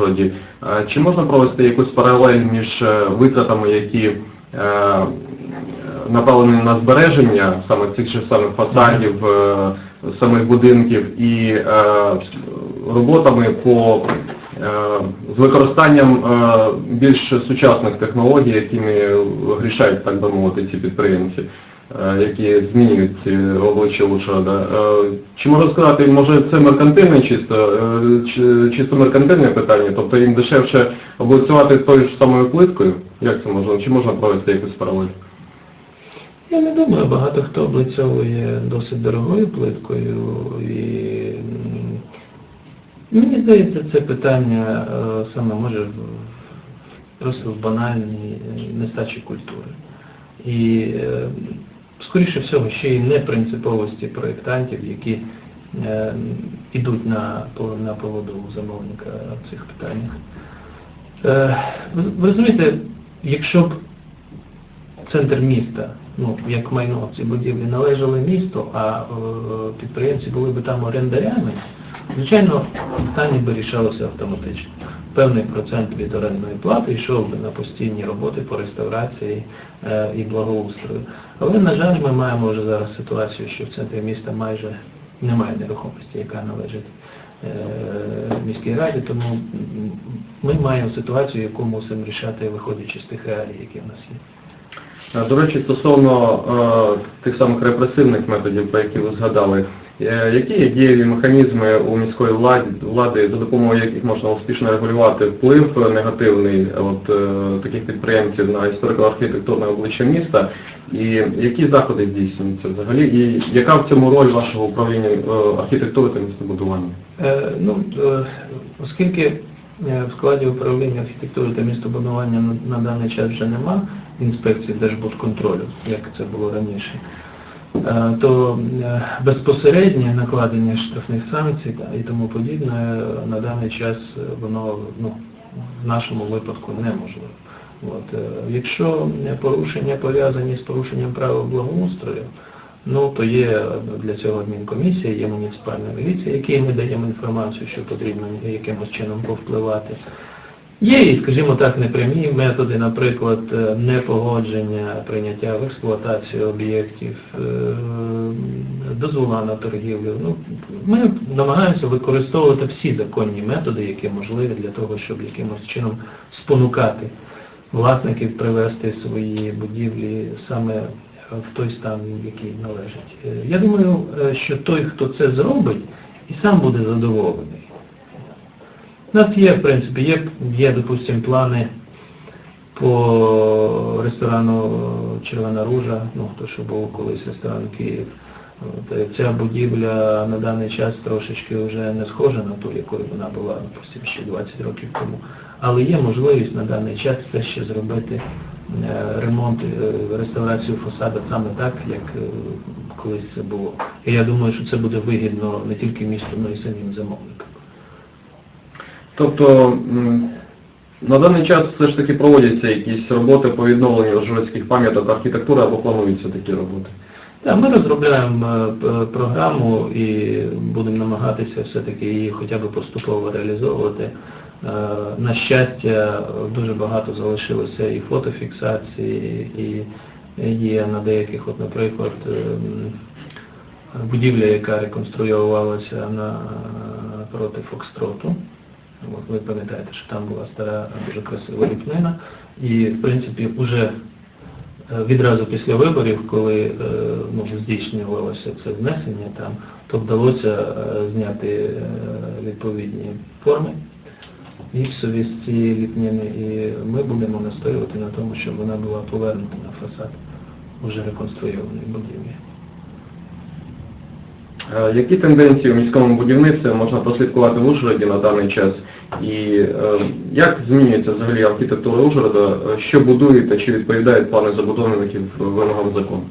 Ужгороді. Е, Чи можна провести якусь паралель між е, витратами, які е, направлені на збереження саме цих же самих фасадів, самих будинків і роботами по з використанням більш сучасних технологій, якими грішають, так би мовити, ці підприємці, які змінюють ці обличчя Ужгорода. Е, Чи можна сказати, може це меркантильне чисто, е, чи- чисто меркантильне питання, тобто їм дешевше облицювати тою ж самою плиткою? Як це можна? Чи можна провести якусь паралель? Я не думаю, багато хто облицьовує досить дорогою плиткою і мені здається, це питання е, саме може просто в банальній е, нестачі культури. І е, скоріше всього ще й непринциповості проєктантів, які е, ідуть на, на поводу замовника в цих питаннях. Е, ви, ви розумієте, якщо б центр міста, ну, як майно ці будівлі належали місту, а е, підприємці були б там орендарями, звичайно, питання би рішалося автоматично. Певний процент від орендної плати йшов би на постійні роботи по реставрації е, і благоустрою. Але, на жаль, ми маємо вже зараз ситуацію, що в центрі міста майже немає нерухомості, яка належить е, міській раді, тому ми маємо ситуацію, яку мусимо рішати, виходячи з тих реалій, які в нас є. До речі, стосовно е, тих самих репресивних методів, про які ви згадали, які є дієві механізми у міської влади, за допомогою яких можна успішно регулювати вплив негативний е, от, е, таких підприємців на історико-архітектурне обличчя міста, і які заходи здійснюються взагалі, і яка в цьому роль вашого управління е, архітектури та містобудування? Е, ну, е, оскільки е, в складі управління архітектури та містобудування на, на даний час вже нема інспекції Держбудконтролю, як це було раніше, е, то е, безпосереднє накладення штрафних санкцій і тому подібне е, на даний час е, воно ну, в нашому випадку неможливо. От, е, якщо е, порушення пов'язані з порушенням правил благоустрою, Ну, то є е, для цього адмінкомісія, є муніципальна міліція, якій ми даємо інформацію, що потрібно якимось чином повпливати. Є скажімо так, непрямі методи, наприклад, е, непогодження, прийняття в експлуатацію об'єктів, е, дозвола на торгівлю. Ну, ми намагаємося використовувати всі законні методи, які можливі для того, щоб якимось чином спонукати власників привести свої будівлі саме в той стан, який належить. Е, Я думаю, що той, хто це зробить, і сам буде задоволений. У нас є, в принципі, є, є допустимо, плани по ресторану Червона Ружа, ну, хто що був колись ресторан Київ. Ця будівля на даний час трошечки вже не схожа на ту, якою вона була, допустимо, ще 20 років тому. Але є можливість на даний час це ще зробити е, ремонт, е, реставрацію фасаду саме так, як е, колись це було. І я думаю, що це буде вигідно не тільки місту, але й самим замовникам. Тобто на даний час все ж таки проводяться якісь роботи по відновленню ужгородських пам'яток архітектури або плануються такі роботи? Так, ми розробляємо е, програму і будемо намагатися все-таки її хоча б поступово реалізовувати. Е, На щастя, дуже багато залишилося і фотофіксації, і є на деяких, от, наприклад, ем, будівля, яка реконструювалася на проти Фокстроту. От ви пам'ятаєте, що там була стара, дуже красива ліпнина. І, в принципі, вже е, відразу після виборів, коли е, ну, здійснювалося це знесення там, то вдалося е, зняти відповідні форми гіпсові з цієї ліпнини, і ми будемо настоювати на тому, щоб вона була повернута на фасад уже реконструйованої будівлі. Які тенденції у міському будівництві можна прослідкувати в Ужгороді на даний час? І е, як змінюється взагалі архітектура Ужгорода? Що будуєте, чи відповідають плани забудовників вимогам закону?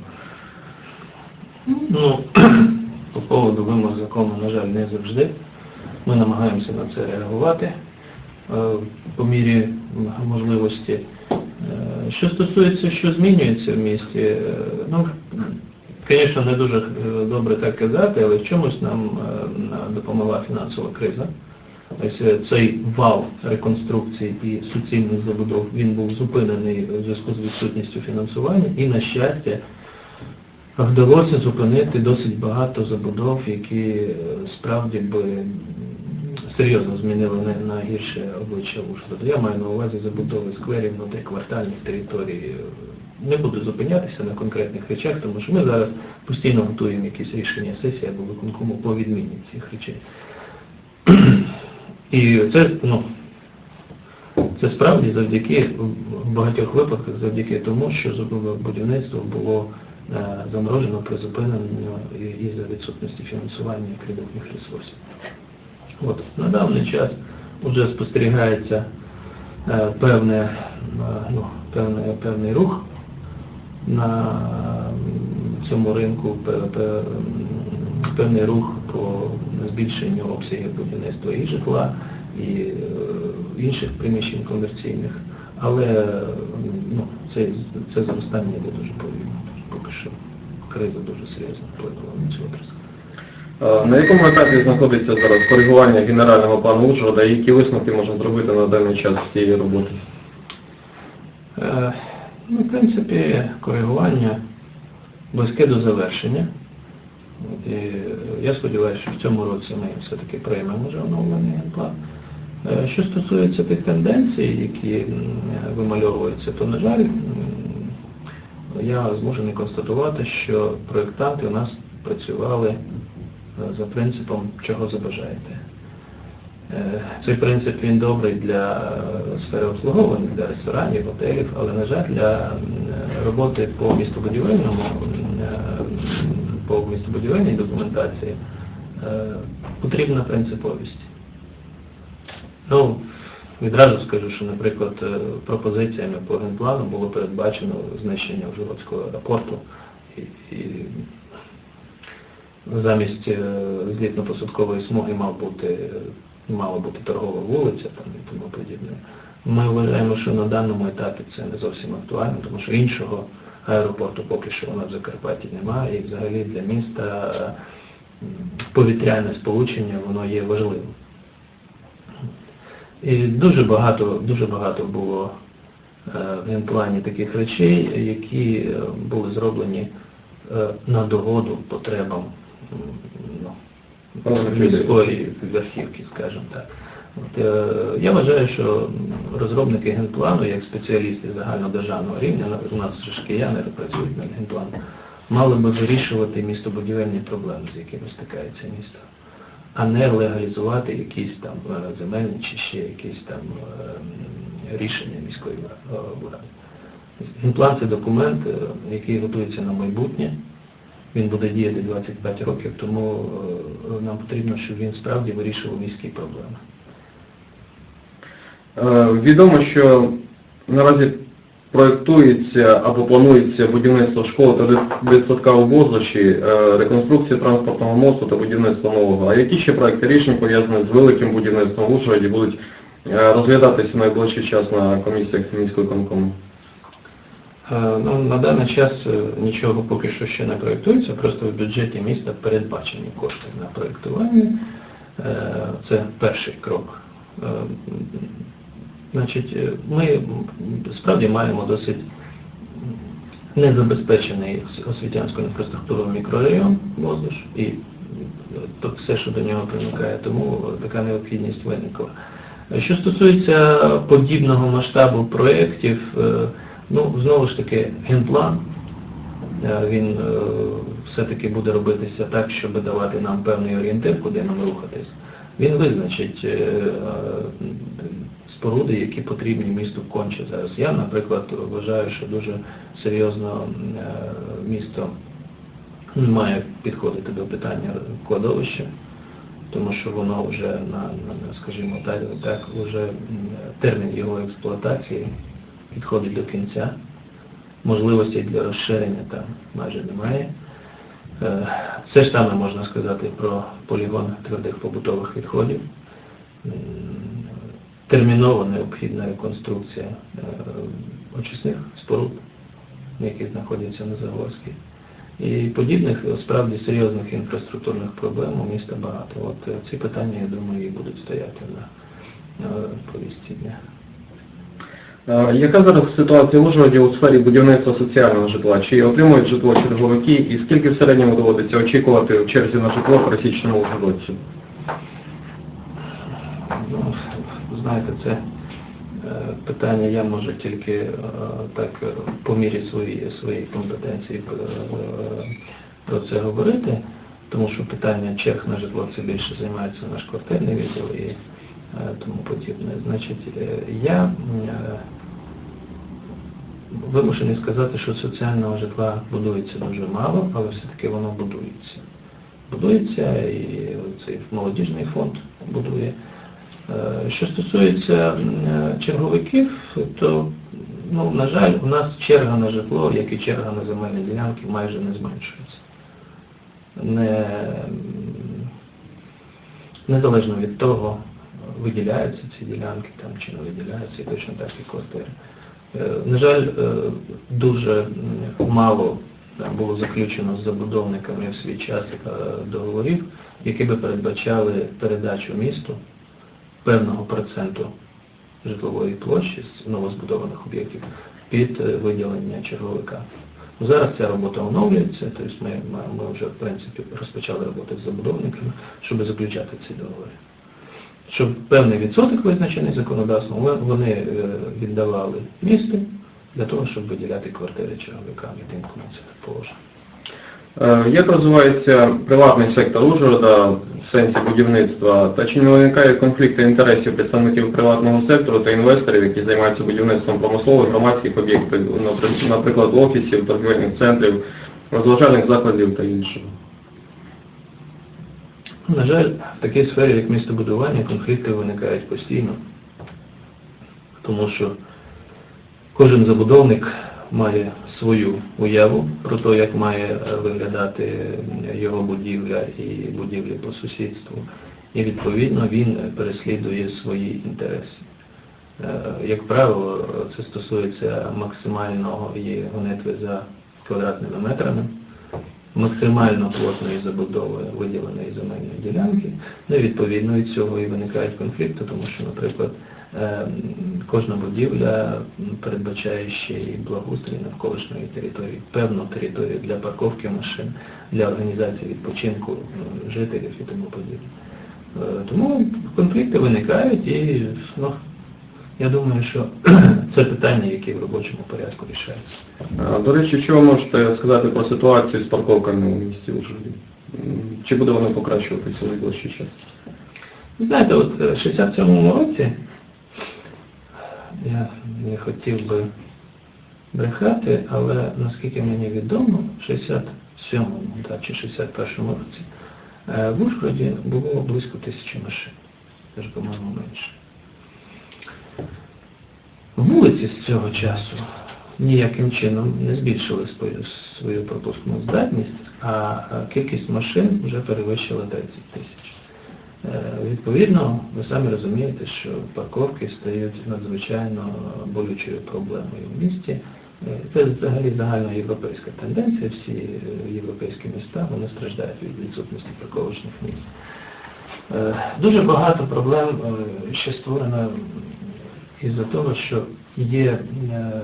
Ну, по поводу вимог закону, на жаль, не завжди. Ми намагаємося на це реагувати е, по мірі можливості. Е, Що стосується, що змінюється в місті, е, ну, звісно, не дуже добре так казати, але в чомусь нам допомогла фінансова криза. Ось е, цей вал реконструкції і суцільних забудов, він був зупинений у зв'язку з відсутністю фінансування і, на щастя, вдалося зупинити досить багато забудов, які е, справді би серйозно змінили на, на гірше обличчя Ужгорода. Я маю на увазі забудови скверів, внутриквартальних територій. Не буду зупинятися на конкретних речах, тому що ми зараз постійно готуємо якісь рішення сесії або виконкому по відміні цих речей. І це, ну, це справді завдяки, в багатьох випадках завдяки тому, що будівництво було е, заморожено, призупинено і, за відсутності фінансування кредитних ресурсів. От, на даний час вже спостерігається е, певне, е, ну, певне, певний рух на цьому ринку, пе- пе- певний рух по збільшенню обсягів будівництва і житла, і е, інших приміщень комерційних, але ну, це, це зростання йде дуже повільно. Поки що криза дуже серйозно впливала на цю. Е, На якому етапі знаходиться зараз коригування генерального плану Ужгорода і які висновки можна зробити на даний час з цієї роботи? Е, Ну, в принципі, коригування близьке до завершення. І я сподіваюся, що в цьому році ми все-таки приймемо вже оновлений генплан. Е, Що стосується тих тенденцій, які вимальовуються, то, на жаль, я змушений констатувати, що проєктанти у нас працювали е, за принципом чого забажаєте. Е, Цей принцип він добрий для сфери обслуговування, для ресторанів, готелів, але, на жаль, для роботи по містобудівельному, е, документації е, потрібна принциповість. Ну, відразу скажу, що, наприклад, е, пропозиціями по генплану було передбачено знищення Ужгородського аеропорту і, і замість е, злітно-посадкової смуги мав бути, мала бути торгова вулиця там, і тому подібне. Ми вважаємо, що на даному етапі це не зовсім актуально, тому що іншого аеропорту поки що нас в Закарпатті немає, і взагалі для міста е, повітряне сполучення воно є важливим. І дуже багато, дуже багато було е, в генплані таких речей, які е, були зроблені на догоду потребам ну, міської верхівки, скажімо так. Е, я вважаю, що розробники генплану, як спеціалісти загальнодержавного рівня, у нас ж кияни працюють над генпланом, мали би вирішувати містобудівельні проблеми, з якими стикається місто, а не легалізувати якісь там е, земельні чи ще якісь там е, рішення міської е. Генплан це документ, який готується на майбутнє. Він буде діяти 25 років, тому нам потрібно, щоб він справді вирішував міські проблеми. Е, Відомо, що наразі проєктується або планується будівництво школи та дит- дитсадка у Бозлощі, е, реконструкція транспортного мосту та будівництво нового. А які ще проекти рішень пов'язані з великим будівництвом в Ужгороді будуть е, розглядатися найближчий час на комісіях міської конкому? Ну, на даний час нічого поки що ще не проєктується, просто в бюджеті міста передбачені кошти на проєктування. Це перший крок. Значить, е, ми справді маємо досить незабезпечений освітянською інфраструктурою мікрорайон Воздуш і е, то все, що до нього примикає, тому така необхідність виникла. Що стосується подібного масштабу проєктів, е, ну, знову ж таки, генплан, він все-таки буде робитися так, щоб давати нам певний орієнтир, куди нам рухатись. Він визначить споруди, які потрібні місту конче зараз. Я, наприклад, вважаю, що дуже серйозно е, місто має підходити до питання кладовища, тому що воно вже на, скажімо так, так вже термін його експлуатації підходить до кінця. Можливостей для розширення там майже немає. Е, Це ж саме можна сказати про полігон твердих побутових відходів. Терміново необхідна реконструкція е, очисних споруд, які знаходяться на Загорській. І подібних справді серйозних інфраструктурних проблем у міста багато. От е, ці питання, я думаю, і будуть стояти на е, повістці дня. Яка зараз ситуація в Ужгороді у сфері будівництва соціального житла? Чи отримують житло черговики і скільки в середньому доводиться очікувати в черзі на житло пересічному ужгородцю? Ну, знаєте, це е, питання я можу тільки е, так е, по мірі своєї своєї компетенції про це говорити, тому що питання черг на житло це більше займається наш квартирний відділ і тому подібне. Значить, я вимушений сказати, що соціального житла будується дуже мало, але все-таки воно будується. Будується і цей молодіжний фонд будує. Е, Що стосується е, черговиків, то, ну, на жаль, у нас черга на житло, як і черга на земельні ділянки, майже не зменшується. Не, незалежно від того, виділяються ці ділянки там, чи не виділяються, і точно так і квартири. Е, На жаль, дуже мало було заключено з забудовниками в свій час договорів, які би передбачали передачу місту певного проценту житлової площі з новозбудованих об'єктів під е, виділення черговика. Ну, Зараз ця робота оновлюється, тобто ми, ми, вже в принципі розпочали роботи з забудовниками, щоб заключати ці договори. Щоб певний відсоток визначений законодавством, вони- е, віддавали місту для того, щоб виділяти квартири черговикам і тим, кому це положено. Як розвивається приватний сектор Ужгорода сенсі будівництва, та чи не виникає конфлікти інтересів представників приватного сектору та інвесторів, які займаються будівництвом промислових громадських об'єктів, наприклад, офісів, торгівельних центрів, розважальних закладів та іншого? На жаль, в такій сфері, як містобудування, конфлікти виникають постійно, тому що кожен забудовник має свою уяву про те, як має е, виглядати його будівля і будівлі по сусідству. І відповідно він переслідує свої інтереси. Е, Як правило, це стосується максимальної гонитви за квадратними метрами, максимально плотної забудови виділеної земельної ділянки. Ну і відповідно від цього і виникають конфлікти, тому що, наприклад, кожна будівля передбачає ще і благоустрій навколишньої території, певну територію для парковки машин, для організації відпочинку жителів і тому подібне. Е, Тому конфлікти виникають і ну, я думаю, що це питання, які в робочому порядку рішаються. Е, До речі, що ви можете сказати про ситуацію з парковками у місті Ужгороді? Чи буде вона покращуватися у найближчий час? Знаєте, от е, в 67-му році я не хотів би брехати, але наскільки мені відомо, в 67-му так, чи 61-му році е, в Ужгороді було близько тисячі машин, теж, по-моєму, менше. Вулиці з цього часу ніяким чином не збільшили свою, свою пропускну здатність, а кількість машин вже перевищила 30 тисяч. Е, Відповідно, ви самі розумієте, що парковки стають надзвичайно болючою проблемою в місті. Е, Це взагалі загальноєвропейська тенденція, всі е, європейські міста вони страждають від відсутності парковочних місць. Дуже багато проблем ще створено із-за того, що є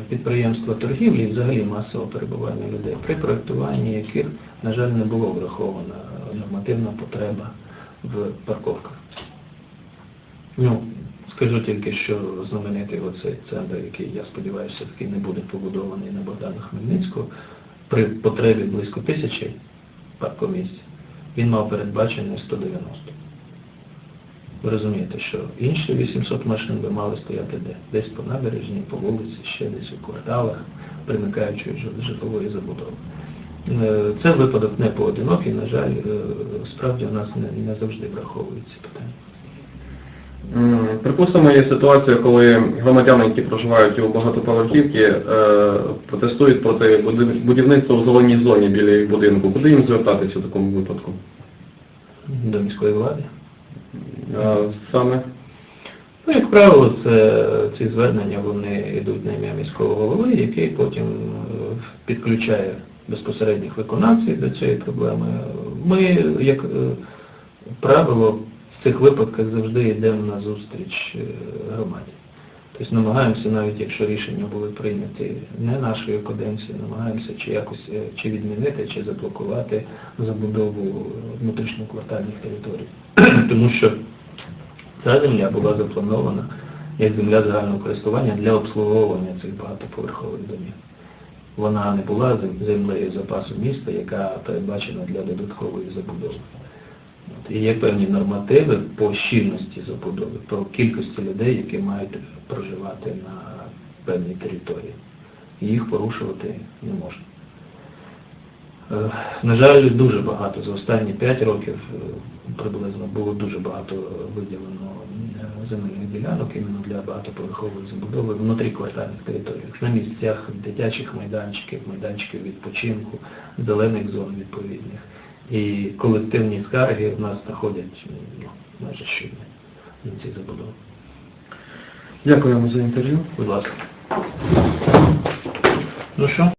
підприємства торгівлі і взагалі масового перебування людей, при проєктуванні яких, на жаль, не було врахована нормативна потреба в парковках. Ну, скажу тільки, що знаменитий оцей центр, який, я сподіваюся, таки не буде побудований на Богдана Хмельницького, при потребі близько тисячі паркомісць, він мав передбачений 190. Ви розумієте, що інші 800 машин би мали стояти де? Десь по набережній, по вулиці, ще десь у кварталах, примикаючої жи- житлової забудови. Е, Це випадок не поодинокий, на жаль, е, справді у нас не, не завжди враховують ці питання. Припустимо, є ситуація, коли громадяни, які проживають у багатоповерхівці, е, протестують проти будівництва у зеленій зоні біля їх будинку. Куди їм звертатися в такому випадку? До міської влади. Е, Саме? Ну, як правило, це, ці звернення вони йдуть на ім'я міського голови, який потім е, підключає безпосередніх виконавців до цієї проблеми. Ми, як е, правило, в цих випадках завжди йдемо на зустріч е, громаді. Тобто намагаємося, навіть якщо рішення були прийняті не нашою каденцією, намагаємося чи якось е, чи відмінити, чи заблокувати забудову внутрішньоквартальних територій. Тому що ця земля була запланована як земля загального користування для обслуговування цих багатоповерхових домів. Вона не була землею запасу міста, яка передбачена для додаткової забудови. І є певні нормативи по щільності забудови, по кількості людей, які мають проживати на певній території. Їх порушувати не можна. Е, На жаль, дуже багато за останні 5 років е, приблизно було дуже багато виділено земельних ділянок іменно для багатоповерхової забудови внутрі квартальних територіях, на місцях дитячих майданчиків, майданчиків відпочинку, зелених зон відповідних. І колективні скарги в нас знаходять ну, майже щодня на ці забудови. Дякуємо за інтерв'ю. Будь ласка. Ну що?